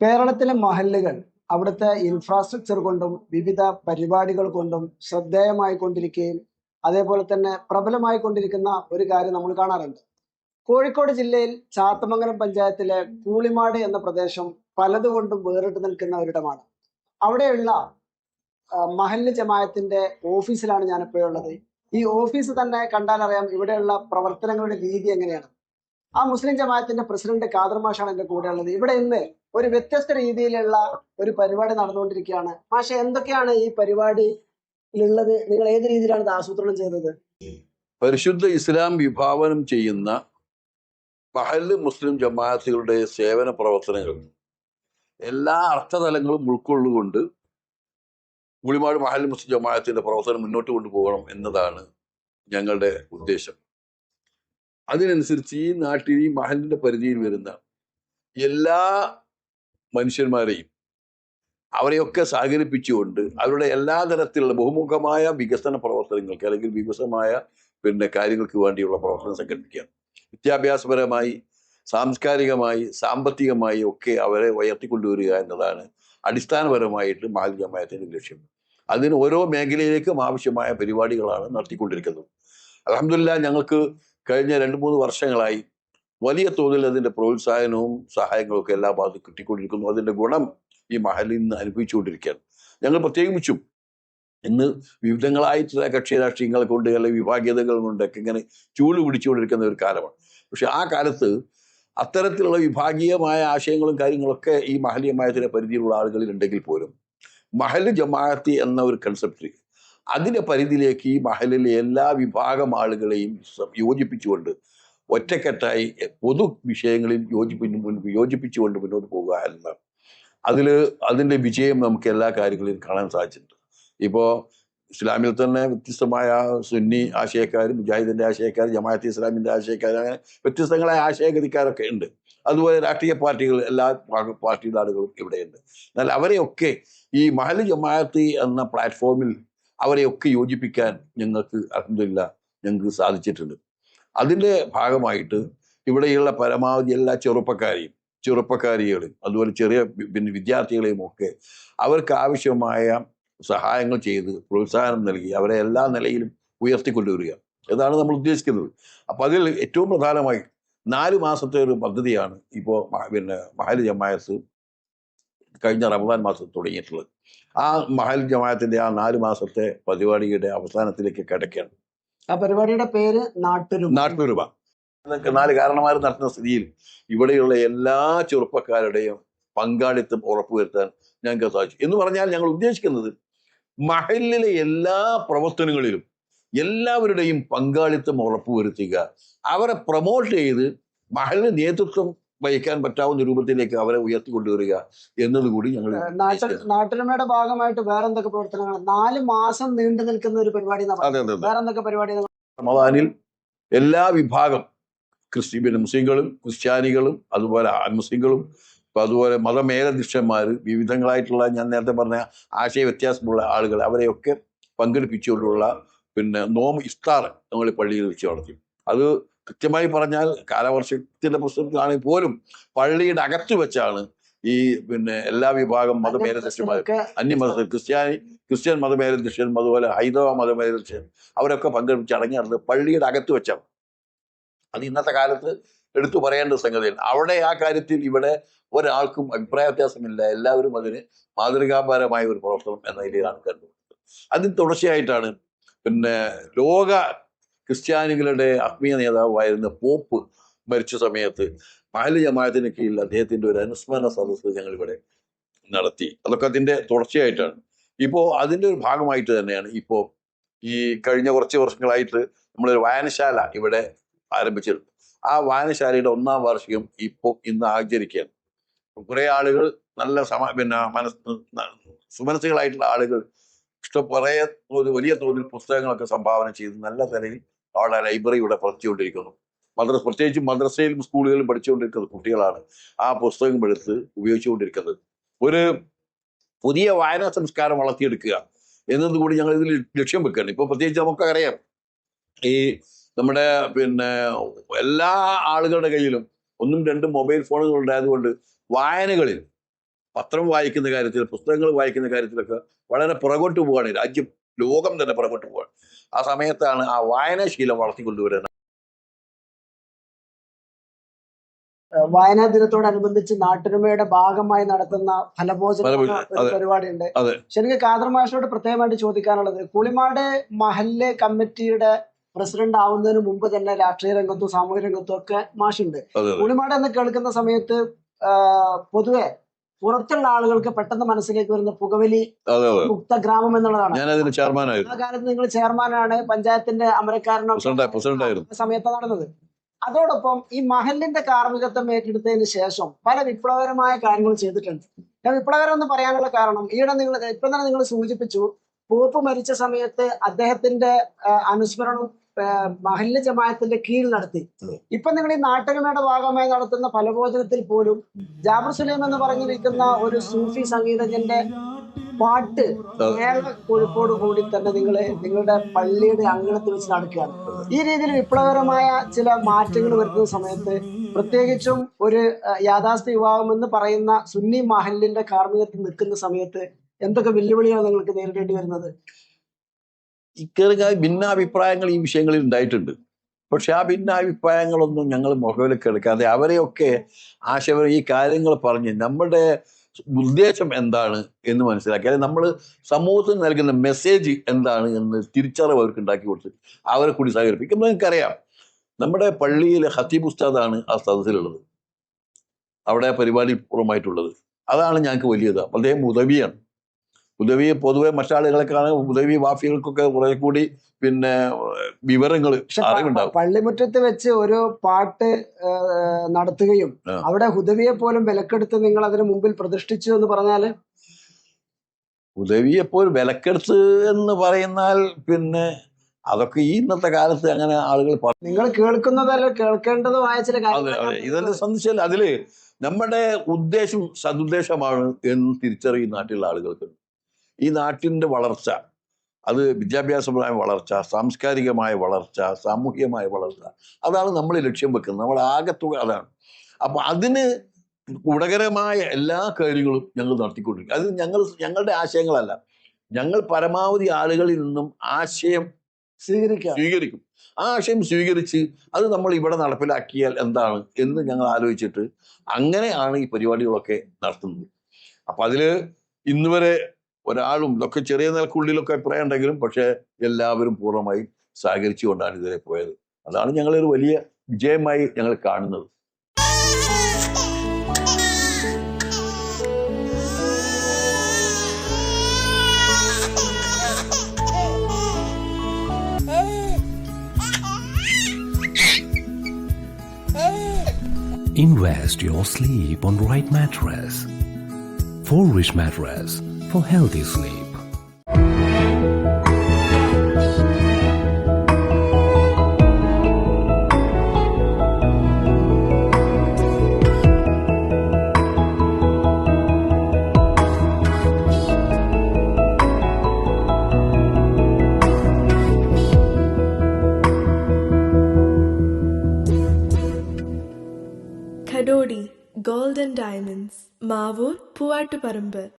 കേരളത്തിലെ മഹല്ലുകൾ അവിടുത്തെ ഇൻഫ്രാസ്ട്രക്ചർ കൊണ്ടും വിവിധ പരിപാടികൾ കൊണ്ടും ശ്രദ്ധേയമായി കൊണ്ടിരിക്കുകയും അതേപോലെ തന്നെ പ്രബലമായി കൊണ്ടിരിക്കുന്ന ഒരു കാര്യം നമ്മൾ കാണാറുണ്ട്. കോഴിക്കോട് ജില്ലയിൽ ചാത്തമംഗലം പഞ്ചായത്തിലെ കൂളിമാട് എന്ന പ്രദേശം പലതുകൊണ്ടും വേറിട്ട് നിൽക്കുന്ന ഒരിടമാണ്. അവിടെയുള്ള മഹല്ല് ജമായത്തിന്റെ ഓഫീസിലാണ് ഞാനിപ്പോഴുള്ളത്. ഈ ഓഫീസ് തന്നെ കണ്ടാൽ അറിയാം ഇവിടെയുള്ള പ്രവർത്തനങ്ങളുടെ രീതി എങ്ങനെയാണ്. ആ മുസ്ലിം ജമാഅത്തിന്റെ പ്രസിഡന്റ് കാദർ മാഷാണ് എന്റെ കൂടെ ഉള്ളത്. ഇവിടെ ഇന്ന് ഒരു വ്യത്യസ്ത രീതിയിലുള്ള ഒരു പരിപാടി നടന്നുകൊണ്ടിരിക്കുകയാണ്. മാഷെ എന്തൊക്കെയാണ് ഈ പരിപാടിയിലുള്ളത് നിങ്ങൾ ഏത് രീതിയിലാണ് ഇത് ആസൂത്രണം ചെയ്തത്? പരിശുദ്ധ ഇസ്ലാം വിഭാവനം ചെയ്യുന്ന മഹൽ മുസ്ലിം ജമാഅത്തുകളുടെ സേവന പ്രവർത്തനങ്ങൾ. എല്ലാ അർത്ഥതലങ്ങളും ഉൾക്കൊള്ളുകൊണ്ട് ഗുളിമാട് മഹൽ മുസ്ലിം ജമാഅത്തിന്റെ പ്രവർത്തനം മുന്നോട്ട് കൊണ്ടുപോകണം എന്നതാണ് ഞങ്ങളുടെ ഉദ്ദേശം. അതിനനുസരിച്ച് ഈ നാട്ടിൽ ഈ മഹലിന്റെ പരിധിയിൽ വരുന്ന എല്ലാ മനുഷ്യന്മാരെയും അവരെയൊക്കെ സഹകരിപ്പിച്ചുകൊണ്ട് അവരുടെ എല്ലാ തരത്തിലുള്ള ബഹുമുഖമായ വികസന പ്രവർത്തനങ്ങൾക്ക് അല്ലെങ്കിൽ വികസമായ പിന്നെ കാര്യങ്ങൾക്ക് വേണ്ടിയുള്ള പ്രവർത്തനം സംഘടിപ്പിക്കുക വിദ്യാഭ്യാസപരമായി സാംസ്കാരികമായി സാമ്പത്തികമായി ഒക്കെ അവരെ ഉയർത്തിക്കൊണ്ടുവരിക എന്നതാണ് അടിസ്ഥാനപരമായിട്ട് മാൽ ജമായത്തിന്റെ ലക്ഷ്യം. അതിന് ഓരോ മേഖലയിലേക്കും ആവശ്യമായ പരിപാടികളാണ് നടത്തിക്കൊണ്ടിരിക്കുന്നത്. അലഹമില്ല ഞങ്ങൾക്ക് കഴിഞ്ഞ രണ്ട് മൂന്ന് വർഷങ്ങളായി വലിയ തോതിൽ അതിന്റെ പ്രോത്സാഹനവും സഹായങ്ങളും ഒക്കെ എല്ലാ ഭാഗത്തും കിട്ടിക്കൊണ്ടിരിക്കുന്നു. അതിന്റെ ഗുണം ഈ മഹലിൽ നിന്ന് അനുഭവിച്ചുകൊണ്ടിരിക്കുകയാണ്. ഞങ്ങൾ പ്രത്യേകിച്ചും ഇന്ന് വിവിധങ്ങളായിട്ടുള്ള കക്ഷി രാഷ്ട്രീയങ്ങൾ കൊണ്ട് അല്ലെങ്കിൽ വിഭാഗീയതകൾ കൊണ്ടൊക്കെ ഇങ്ങനെ ചൂട് പിടിച്ചുകൊണ്ടിരിക്കുന്ന ഒരു കാലമാണ്. പക്ഷെ ആ കാലത്ത് അത്തരത്തിലുള്ള വിഭാഗീയമായ ആശയങ്ങളും കാര്യങ്ങളൊക്കെ ഈ മഹലീയമായതിന്റെ പരിധിയിലുള്ള ആളുകളിൽ ഉണ്ടെങ്കിൽ പോലും മഹൽ ജമാഅത്തി എന്ന ഒരു കൺസെപ്റ്റ് അതിന്റെ പരിധിയിലേക്ക് ഈ മഹലിലെ എല്ലാ വിഭാഗം ആളുകളെയും യോജിപ്പിച്ചുകൊണ്ട് ഒറ്റക്കെട്ടായി പൊതു വിഷയങ്ങളിൽ യോജിപ്പിന് മുൻ- യോജിപ്പിച്ചുകൊണ്ട് മുന്നോട്ട് പോകുക എന്നതാണ് അതിൽ അതിന്റെ വിജയം നമുക്ക് എല്ലാ കാര്യങ്ങളിലും കാണാൻ സാധിച്ചിട്ടുണ്ട്. ഇപ്പോൾ ഇസ്ലാമിൽ തന്നെ വ്യത്യസ്തമായ സുന്നി ആശയക്കാർ മുജാഹിദിന്റെ ആശയക്കാർ ജമാഅത്ത് ഇസ്ലാമിന്റെ ആശയക്കാർ അങ്ങനെ വ്യത്യസ്തങ്ങളായ ആശയഗതിക്കാരൊക്കെ ഉണ്ട്. അതുപോലെ രാഷ്ട്രീയ പാർട്ടികൾ എല്ലാ പാർട്ടിയുടെ ആളുകളും ഇവിടെയുണ്ട്. എന്നാൽ അവരെയൊക്കെ ഈ മഹൽ ജമാഅത്ത് എന്ന പ്ലാറ്റ്ഫോമിൽ അവരെയൊക്കെ യോജിപ്പിക്കാൻ ഞങ്ങൾക്ക് അഹമ്മദില്ല ഞങ്ങൾക്ക് സാധിച്ചിട്ടുണ്ട്. അതിന്റെ ഭാഗമായിട്ട് ഇവിടെയുള്ള പരമാവധി എല്ലാ ചെറുപ്പക്കാരെയും ചെറുപ്പക്കാരികളെയും അതുപോലെ ചെറിയ പിന്നെ വിദ്യാർത്ഥികളെയും ഒക്കെ അവർക്ക് ആവശ്യമായ സഹായങ്ങൾ ചെയ്ത് പ്രോത്സാഹനം നൽകി അവരെ എല്ലാ നിലയിലും ഉയർത്തിക്കൊണ്ടുവരിക. ഇതാണ് നമ്മൾ ഉദ്ദേശിക്കുന്നത്. അപ്പോൾ അതിൽ ഏറ്റവും പ്രധാനമായി നാല് മാസത്തെ ഒരു പദ്ധതിയാണ് ഇപ്പോൾ പിന്നെ മഹൽ ജമായത്ത് കഴിഞ്ഞ റമദാൻ മാസം തുടങ്ങിയിട്ടുള്ളത്. ആ മഹൽ ജമാത്തിന്റെ ആ നാല് മാസത്തെ പരിപാടിയുടെ അവസാനത്തിലേക്ക് കിടക്കുകയാണ്. ആ പരിപാടിയുടെ പേര് നാട്ടുരും നാട്ടുരൂപ ഇതൊക്കെ നാല് കാരണന്മാർ നടത്തുന്ന സ്ഥിതിയിൽ ഇവിടെയുള്ള എല്ലാ ചെറുപ്പക്കാരുടെയും പങ്കാളിത്തം ഉറപ്പുവരുത്താൻ ഞങ്ങൾക്ക് സാധിച്ചു. എന്ന് പറഞ്ഞാൽ ഞങ്ങൾ ഉദ്ദേശിക്കുന്നത് മഹലിലെ എല്ലാ പ്രവർത്തനങ്ങളിലും എല്ലാവരുടെയും പങ്കാളിത്തം ഉറപ്പുവരുത്തുക. അവരെ പ്രൊമോട്ട് ചെയ്ത് മഹലിന് നേതൃത്വം വഹിക്കാൻ പറ്റാവുന്ന രൂപത്തിലേക്ക് അവരെ ഉയർത്തിക്കൊണ്ടുവരിക എന്നതുകൂടി ഞങ്ങൾ നാട്ടിലമ്മയുടെ നാട്ടുരമയുടെ ഭാഗമായിട്ട് വേറെ എന്തൊക്കെ പ്രവർത്തനങ്ങൾ? നാല് മാസം നീണ്ടു നിൽക്കുന്ന ഒരു പരിപാടി വേറെ എന്തൊക്കെ പരിപാടി റമദാനിൽ എല്ലാ വിഭാഗം ക്രിസ്ത്യ പിന്നെ മുസ്ലിങ്ങളും ക്രിസ്ത്യാനികളും അതുപോലെ മുസ്ലിങ്ങളും ഇപ്പൊ അതുപോലെ മതമേലധ്യക്ഷന്മാർ വിവിധങ്ങളായിട്ടുള്ള ഞാൻ നേരത്തെ പറഞ്ഞ ആശയ വ്യത്യാസമുള്ള ആളുകൾ അവരെയൊക്കെ പങ്കെടുപ്പിച്ചുകൊണ്ടുള്ള പിന്നെ നോം ഇഫ്താർ ഞങ്ങൾ പള്ളിയിൽ വെച്ച് നടത്തി. അത് കൃത്യമായി പറഞ്ഞാൽ കാലവർഷത്തിന്റെ പുസ്തകത്തിലാണെങ്കിൽ പോലും പള്ളിയുടെ അകത്ത് വെച്ചാണ് ഈ പിന്നെ എല്ലാ വിഭാഗം മതമേലധ്യക്ഷന്മാർ അന്യമത ക്രിസ്ത്യാനി ക്രിസ്ത്യൻ മതമേലധ്യക്ഷൻ അതുപോലെ ഹൈന്ദവ മതമേലധ്യക്ഷൻ അവരൊക്കെ പങ്കെടുപ്പിച്ച് ചടങ്ങ് നടന്നത് പള്ളിയുടെ അകത്ത് വെച്ചാണ്. അത് ഇന്നത്തെ കാലത്ത് എടുത്തു പറയേണ്ട സംഗതിയാണ്. അവിടെ ആ കാര്യത്തിൽ ഇവിടെ ഒരാൾക്കും അഭിപ്രായ വ്യത്യാസമില്ല. എല്ലാവരും അതിന് മാതൃകാപരമായ ഒരു പ്രവർത്തനം എന്ന നിലയിലാണ് കണ്ടുപിടിച്ചത് അതിന് തുടർച്ചയായിട്ടാണ് പിന്നെ ലോക ക്രിസ്ത്യാനികളുടെ ആത്മീയ നേതാവായിരുന്ന പോപ്പ് മരിച്ച സമയത്ത് മഹൽ ജമാഅത്തിന് കീഴിൽ അദ്ദേഹത്തിന്റെ ഒരു അനുസ്മരണ സദസ്സ് ഞങ്ങൾ ഇവിടെ നടത്തി. അതൊക്കെ അതിന്റെ തുടർച്ചയായിട്ടാണ്. ഇപ്പോ അതിന്റെ ഒരു ഭാഗമായിട്ട് തന്നെയാണ് ഇപ്പോ ഈ കഴിഞ്ഞ കുറച്ച് വർഷങ്ങളായിട്ട് നമ്മളൊരു വായനശാല ഇവിടെ ആരംഭിച്ചിട്ടുണ്ട്. ആ വായനശാലയുടെ ഒന്നാം വാർഷികം ഇപ്പോൾ ഇന്ന് ആചരിക്കുകയാണ്. കുറേ ആളുകൾ നല്ല സമ പിന്നെ മനസ് സുമനസ്സുകളായിട്ടുള്ള ആളുകൾ ഇഷ്ടം കുറേ ഒരു വലിയ തോതിൽ പുസ്തകങ്ങളൊക്കെ സംഭാവന ചെയ്ത് നല്ല നിലയിൽ അവിടെ ലൈബ്രറി ഇവിടെ പ്രവർത്തിച്ചുകൊണ്ടിരിക്കുന്നു. മദ്രസ പ്രത്യേകിച്ച് മദ്രസയിലും സ്കൂളുകളിലും പഠിച്ചുകൊണ്ടിരിക്കുന്ന കുട്ടികളാണ് ആ പുസ്തകം എടുത്ത് ഉപയോഗിച്ചുകൊണ്ടിരിക്കുന്നത്. ഒരു പുതിയ വായനാ സംസ്കാരം വളർത്തിയെടുക്കുക എന്നതുകൂടി ഞങ്ങൾ ഇതിൽ ലക്ഷ്യം വെക്കുകയാണ്. ഇപ്പൊ പ്രത്യേകിച്ച് നമുക്കറിയാം ഈ നമ്മുടെ പിന്നെ എല്ലാ ആളുകളുടെ കയ്യിലും ഒന്നും രണ്ടും മൊബൈൽ ഫോണുകൾ ഉണ്ടായതുകൊണ്ട് വായനകളിൽ പത്രം വായിക്കുന്ന കാര്യത്തിൽ പുസ്തകങ്ങൾ വായിക്കുന്ന കാര്യത്തിലൊക്കെ വളരെ പുറകോട്ട് പോവുകയാണ് രാജ്യം. ലോകം തന്നെ പുറകോട്ട് പോവുകയാണ്. ആ സമയത്താണ് ആ വായനാശീലം വളർത്തിക്കൊണ്ടുവരുന്നത്. വായനാ ദിനത്തോടനുബന്ധിച്ച് നാട്ടുരമയുടെ ഭാഗമായി നടത്തുന്ന ഫലഭോജനം. പരിപാടിയുണ്ട്. ശരിക്കും കാദർ മാഷോട് പ്രത്യേകമായിട്ട് ചോദിക്കാനുള്ളത് കുളിമാട് മഹല്ല് കമ്മിറ്റിയുടെ പ്രസിഡന്റ് ആവുന്നതിന് മുമ്പ് തന്നെ രാഷ്ട്രീയ രംഗത്തും സാമൂഹ്യ രംഗത്തും ഒക്കെ മാഷുണ്ട്. കുളിമാട് എന്ന് കേൾക്കുന്ന സമയത്ത് പൊതുവെ പുറത്തുള്ള ആളുകൾക്ക് പെട്ടെന്ന് മനസ്സിലേക്ക് വരുന്ന പുകവലി മുക്ത ഗ്രാമം എന്നുള്ളതാണ്. ഞാൻ അതിന് ചെയർമാനായിരുന്നു ആ കാലത്ത് നിങ്ങൾ ചെയർമാനാണ് പഞ്ചായത്തിന്റെ അമരക്കാരനോ സമയത്ത് നടന്നത്. അതോടൊപ്പം ഈ മഹലിന്റെ കാർമ്മികത്വം ഏറ്റെടുത്തതിന് ശേഷം പല വിപ്ലവകരമായ കാര്യങ്ങൾ ചെയ്തിട്ടുണ്ട്. ഞാൻ വിപ്ലവകരം എന്ന് പറയാനുള്ള കാരണം ഈയിടെ നിങ്ങൾ ഇപ്പം തന്നെ നിങ്ങൾ സൂചിപ്പിച്ചു പോപ്പ് മരിച്ച സമയത്ത് അദ്ദേഹത്തിന്റെ അനുസ്മരണം മഹല്ല് ജമാഅത്തിന്റെ കീഴിൽ നടത്തി. ഇപ്പൊ നിങ്ങൾ ഈ നാട്ടരുമയുടെ ഭാഗമായി നടത്തുന്ന ഫലഭോജനത്തിൽ പോലും ജാബർ സുലൈം എന്ന് പറഞ്ഞിരിക്കുന്ന ഒരു സൂഫി സംഗീതജ്ഞന്റെ പാട്ട് കേരള കോഴിക്കോട് കൂടി തന്നെ നിങ്ങൾ നിങ്ങളുടെ പള്ളിയുടെ അങ്കണത്തിൽ വെച്ച് നടക്കുകയാണ്. ഈ രീതിയിൽ വിപ്ലവകരമായ ചില മാറ്റങ്ങൾ വരുന്ന സമയത്ത് പ്രത്യേകിച്ചും ഒരു യാഥാസ്ഥ വിഭാഗം എന്ന് പറയുന്ന സുന്നി മഹലിന്റെ കാർമ്മികത്തിൽ നിൽക്കുന്ന സമയത്ത് എന്തൊക്കെ വെല്ലുവിളിയാണ് നിങ്ങൾക്ക് നേരിടേണ്ടി വരുന്നത്? ഇക്കറിയ ഭിന്നാഭിപ്രായങ്ങൾ ഈ വിഷയങ്ങളിൽ ഉണ്ടായിട്ടുണ്ട്. പക്ഷെ ആ ഭിന്നാഭിപ്രായങ്ങളൊന്നും ഞങ്ങൾ മുഖവിലേക്ക് എടുക്കാതെ അവരെയൊക്കെ ആശയം ഈ കാര്യങ്ങൾ പറഞ്ഞ് നമ്മുടെ ഉദ്ദേശം എന്താണ് എന്ന് മനസ്സിലാക്കി. അല്ലെങ്കിൽ നമ്മൾ സമൂഹത്തിന് നൽകുന്ന മെസ്സേജ് എന്താണ് എന്ന് തിരിച്ചറിവ് അവർക്ക് ഉണ്ടാക്കി കൊടുത്ത് അവരെ കൂടി സഹകരിപ്പിക്കുമ്പോൾ നിങ്ങൾക്കറിയാം നമ്മുടെ പള്ളിയിലെ ഹത്തീബ് ഉസ്താദാണ് ആ സദസ്സിലുള്ളത് അവിടെ പരിപാടി പൂർവമായിട്ടുള്ളത്. അതാണ് ഞങ്ങൾക്ക് വലിയത് അദ്ദേഹം ഉദവിയാണ്. ഉദവി പൊതുവെ മറ്റാളുകളെക്കാണ് ഉദവി വാഫികൾക്കൊക്കെ കുറെ കൂടി പിന്നെ വിവരങ്ങൾ അറിവുണ്ടാവും. പള്ളിമുറ്റത്ത് വെച്ച് ഒരു പാട്ട് നടത്തുകയും അവിടെ ഹുദവിയെ പോലും വിലക്കെടുത്ത് നിങ്ങൾ അതിന് മുമ്പിൽ പ്രതിഷ്ഠിച്ചു എന്ന് പറഞ്ഞാൽ? ഉദവിയെപ്പോൾ വിലക്കെടുത്ത് എന്ന് പറയുന്നാൽ പിന്നെ അതൊക്കെ ഈ ഇന്നത്തെ കാലത്ത് അങ്ങനെ ആളുകൾ നിങ്ങൾ കേൾക്കുന്നതല്ല കേൾക്കേണ്ടതുമായ ചില കാര്യങ്ങൾ ഇതെല്ലാം സംബന്ധിച്ചാൽ അതിൽ നമ്മുടെ ഉദ്ദേശം സതുദ്ദേശമാണ് എന്ന് തിരിച്ചറിയുന്ന നാട്ടിലുള്ള ആളുകൾക്ക് ഈ നാട്ടിന്റെ വളർച്ച അത് വിദ്യാഭ്യാസപരമായ വളർച്ച സാംസ്കാരികമായ വളർച്ച സാമൂഹികമായ വളർച്ച അതാണ് നമ്മൾ ലക്ഷ്യം വെക്കുന്നത്. നമ്മൾ ആകത്തുക അതാണ്. അപ്പോൾ അതിന് ഗുണകരമായ എല്ലാ കാര്യങ്ങളും ഞങ്ങൾ നടത്തിക്കൊണ്ടിരിക്കും അത് ഞങ്ങൾ ഞങ്ങളുടെ ആശയങ്ങളല്ല. ഞങ്ങൾ പരമാവധി ആളുകളിൽ നിന്നും ആശയം സ്വീകരിക്കാം. സ്വീകരിക്കും. ആ ആശയം സ്വീകരിച്ച് അത് നമ്മൾ ഇവിടെ നടപ്പിലാക്കിയാൽ എന്താണ് എന്ന് ഞങ്ങൾ ആലോചിച്ചിട്ട് അങ്ങനെയാണ് ഈ പരിപാടികളൊക്കെ നടത്തുന്നത്. അപ്പം അതിൽ ഇന്ന് വരെ ഒരാളും ഒക്കെ ചെറിയ നിലക്കുള്ളിലൊക്കെ അഭിപ്രായം ഉണ്ടെങ്കിലും പക്ഷെ എല്ലാവരും പൂർണമായും സഹകരിച്ചുകൊണ്ടാണ് ഇതിലെ പോയത്. അതാണ് ഞങ്ങളൊരു വലിയ വിജയമായി ഞങ്ങൾ കാണുന്നത്. Invest your sleep on right mattress. For rich mattress. for healthy sleep. Kadodi Gold and Diamonds, Mavur, Puattuparambur.